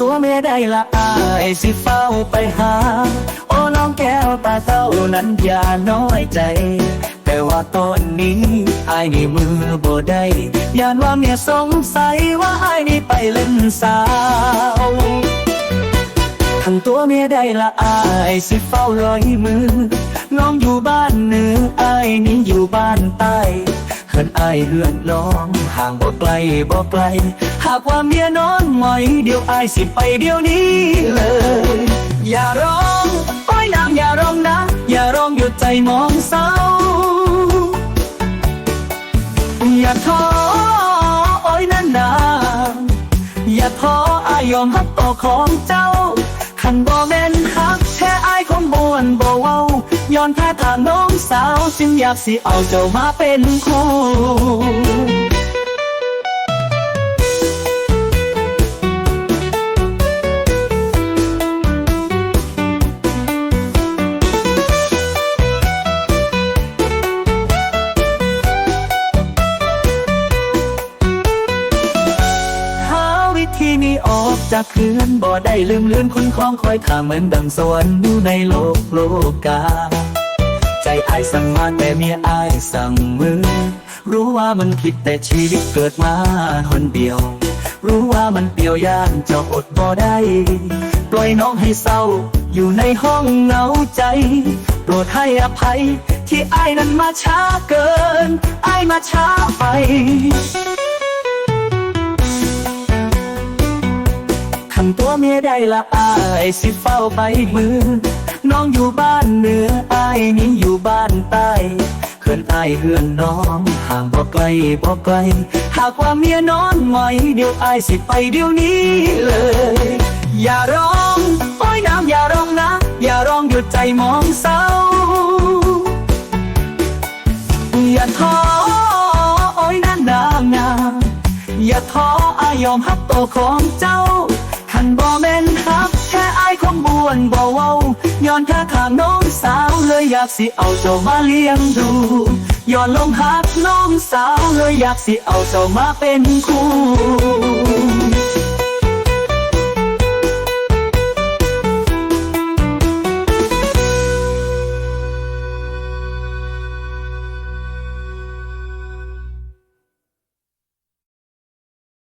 ตัวไม่ได้ละอายสิเฝ้าไปหา โอ้น้องแก้วตาเต้านั้นอย่าน้อยใจ แต่ว่าตอนนี้อายนี่มือบ่ได้ยานว่าเมียสงสัยว่าอายนี่ไปเล่นสาวทั้งตัวเมียได้ละอายสิเฝ้ารอยมือ น้องอยู่บ้านเหนืออายนี่อยู่บ้านใต้ เหินอายเฮือนน้องห่างบ่ไกลบ่ไกล หากว่าเมียนอนหมอยเดี๋ยวอายสิไปเดี๋ยวนี้เลย อย่าร้องอ้ยนางอย่าร้องนะ อย่าร้องหยุดใจมองเศร้า อย่าท้อโอ้ยนั่นนาอย่าท้ออายยอมรับต่อของเจ้าขันบ่แม่นฮักแท้อายคงบ่วนบ่ว้า ย้อนแค่ทางน้องสาวจึงอยากสิเอาเจ้ามาเป็นคู่าวิธีนี้ออกจากคืนบ่ได้ลืมเลือนคนคล้องคอยท่าเหมือนดังสวรรค์อยู่ในโลกโลกา ใจอายสั่งมาแต่เมียอายสั่งมือ รู้ว่ามันผิดแต่ชีวิตเกิดมาคนเดียว รู้ว่ามันเปลี่ยวย่านจะอดบ่ได้ ปล่อยน้องให้เศร้า อยู่ในห้องเหงาใจโปรดให้อภัย ที่อายนั้นมาช้าเกินอายมาช้าไปำตัวเมียได้ละอายสิเฝ้าไปมือ น้องอยู่บ้านเหนืออายนี่อยู่บ้านใต้เขื่อนอายเฮือนน้องห่างบ่ไกลบ่ไกล หากว่าเมียนอนหมอยเดี๋ยวอายสิไปเดี๋ยวนี้เลย อย่าร้องโอ้ยน้ำอย่าร้องนะ อย่าร้องหยุดใจมองเศร้า อย่าท้อโอ้ยนั่นนางนาอย่าท้ออายยอมฮับตัวของเจ้า บ่แม่นฮับ แค่อายคงบวนบ่เว้าย้อนแค่ทางน้องสาวเลยอยากสิเอาเจ้ามาเลี้ยงดูย้อนลงหักน้องสาวเลยอยากสิเอาเจ้ามาเป็นคู่